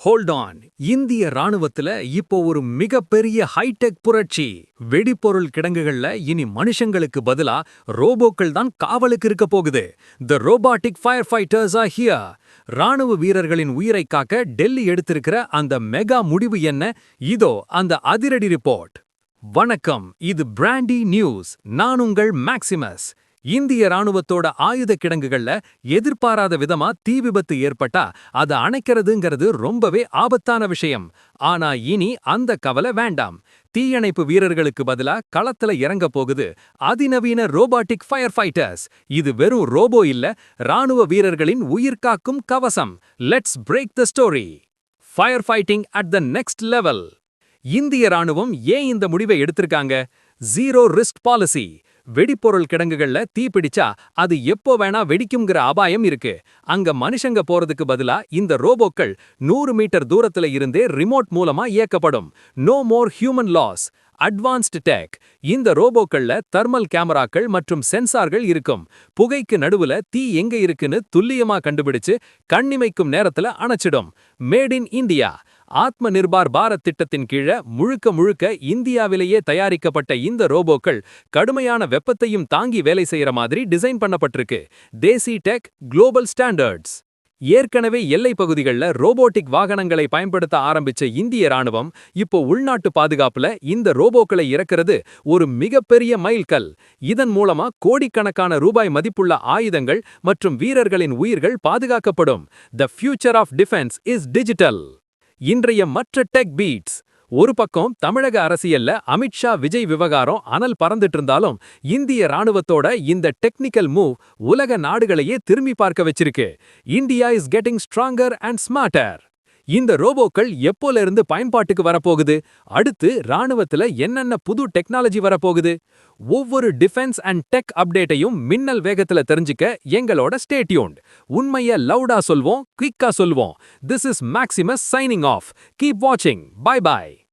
Hold on இந்திய ராணுவத்துல இப்போ ஒரு மிகப்பெரிய ஹைடெக் புரட்சி. வெடிப்பொருள் கிடங்குகள்ல இனி மனுஷங்களுக்கு பதிலா ரோபோக்கள் தான் காவலுக்கு இருக்க போகுது. The robotic fire fighters are here ராணுவ வீரர்களின் உயிரை காக்க டெல்லி எடுத்திருக்கிற அந்த மெகா முடிவு என்ன? இதோ அந்த அதிரடி ரிப்போர்ட். வணக்கம். இது பிராண்டி நியூஸ் நான் உங்கள் மேக்சிமஸ் இந்திய ராணுவத்தோட ஆயுத கிடங்குகள்ல எதிர்பாராத விதமா தீ விபத்து ஏற்பட்டா அதை அணைக்கிறதுங்கிறது ரொம்பவே ஆபத்தான விஷயம். ஆனா இனி அந்த கவலை வேண்டாம். தீயணைப்பு வீரர்களுக்கு பதிலா களத்துல இறங்க போகுது அதிநவீன ரோபாட்டிக் ஃபயர் ஃபைட்டர்ஸ். இது வெறும் ரோபோ இல்ல ராணுவ வீரர்களின் உயிர்காக்கும் கவசம். Let's break the story fire fighting at the next level இந்திய ராணுவம் ஏன் இந்த முடிவை எடுத்திருக்காங்க? ஜீரோ ரிஸ்க் பாலிசி வெடிப்பொருள் கிடங்குகள்ல தீ பிடிச்சா அது எப்போ வேணா வெடிக்கும்ங்கிற அபாயம் இருக்கு. அங்க மனுஷங்க போறதுக்கு பதிலா இந்த ரோபோக்கள் நூறு மீட்டர் தூரத்துல இருந்தே ரிமோட் மூலமா இயக்கப்படும். No more human loss advanced tech இந்த ரோபோக்கள்ல தர்மல் கேமராக்கள் மற்றும் சென்சார்கள் இருக்கும். புகைக்கு நடுவுல தீ எங்க இருக்குன்னு துல்லியமா கண்டுபிடிச்சு கண்ணிமைக்கும் நேரத்துல அணைச்சிடும். Made in India Atma Nirbhar Bharat திட்டத்தின் கீழ முழுக்க முழுக்க இந்தியாவிலேயே தயாரிக்கப்பட்ட இந்த ரோபோக்கள் கடுமையான வெப்பத்தையும் தாங்கி வேலை செய்யற மாதிரி டிசைன் பண்ணப்பட்டிருக்கு. Desi tech global standards. ஏற்கனவே எல்லை பகுதிகளில் ரோபோட்டிக் வாகனங்களை பயன்படுத்த ஆரம்பிச்ச இந்திய ராணுவம் இப்போ உள்நாட்டு பாதுகாப்புல இந்த ரோபோக்களை இறக்கிறது ஒரு மிகப்பெரிய மைல்கல். இதன் மூலமா கோடிக்கணக்கான ரூபாய் மதிப்புள்ள ஆயுதங்கள் மற்றும் வீரர்களின் உயிர்கள் பாதுகாக்கப்படும். The future of defence is digital இன்றைய மற்ற டெக் பீட்ஸ். ஒரு பக்கம் தமிழக அரசியல்ல அமித்ஷா விஜய் விவகாரம் அனல் பறந்துட்டு இருந்தாலும் இந்திய ராணுவத்தோட இந்த டெக்னிக்கல் மூவ் உலக நாடுகளையே திரும்பி பார்க்க வச்சிருக்கு. India is getting stronger and smarter. இந்த ரோபோக்கள் எப்போல இருந்து பயன்பாட்டுக்கு வரப்போகுது? அடுத்து ராணுவத்துல என்னென்ன புது டெக்னாலஜி வரப்போகுது? ஒவ்வொரு டிஃபென்ஸ் அண்ட் டெக் அப்டேட்டையும் மின்னல் வேகத்துல தெரிஞ்சுக்க எங்களோட ஸ்டேட்யூண்ட் உண்மைய லவுடா சொல்வோம் குயிக்கா சொல்வோம். This is Maximus signing off keep வாட்சிங் பை பாய்